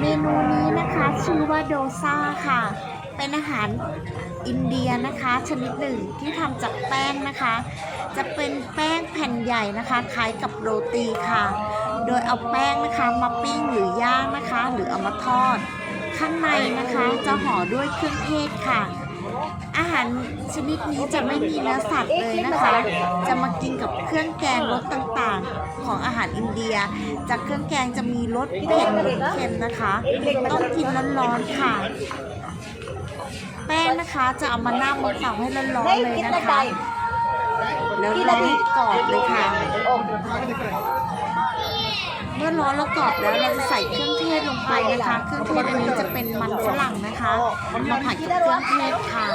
เมนูนี้นะคะชื่อว่าโดซาค่ะ เป็นอาหารอินเดียนะคะ ชนิดหนึ่งที่ทำจากแป้งนะคะ จะเป็นแป้งแผ่นใหญ่นะคะคล้ายกับโรตีค่ะ โดยเอาแป้งนะคะมาปิ้งหรือย่างนะคะ หรือเอามาทอด ข้างในนะคะจะห่อด้วยเครื่องเทศค่ะ อาหารชนิดนี้จะไม่มีเนื้อสัตว์เลยนะคะ จะมากินกับเครื่องแกงรสต่างๆ ของอาหารอินเดีย จากเครื่องแกงจะมีรสเผ็ดรือเค็มนะคะ ต้องกินร้อนๆค่ะ แป้งนะคะจะเอามานั่งบนเตาให้ร้อนๆเลยนะคะ แล้วร้อนกรอบเลยค่ะ เมื่อร้อนแล้วกรอบแล้วเราจะใส่เครื่องเทศลงไปนะคะ เครื่องเทศอันนี้จะเป็นมันฝรั่งนะคะมาผัดกับเครื่องเทศค่ะ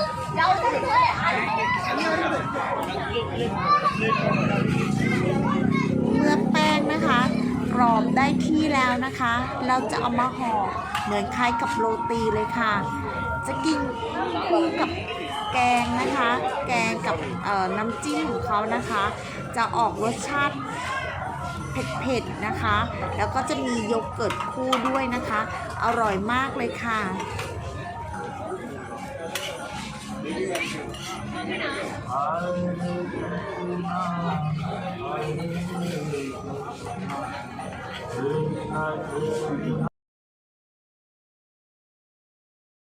เมื่อแป้งนะคะกรอบได้ที่แล้วนะคะ เราจะเอามาห่อเหมือนคล้ายกับโรตีเลยค่ะ จะกินคู่กับแกงนะคะ แกงกับน้ำจิ้มของเขานะคะ จะออกรสชาติ เผ็ดๆนะคะ แล้วก็จะมีโยเกิร์ตคู่ด้วยนะคะ อร่อยมากเลยค่ะ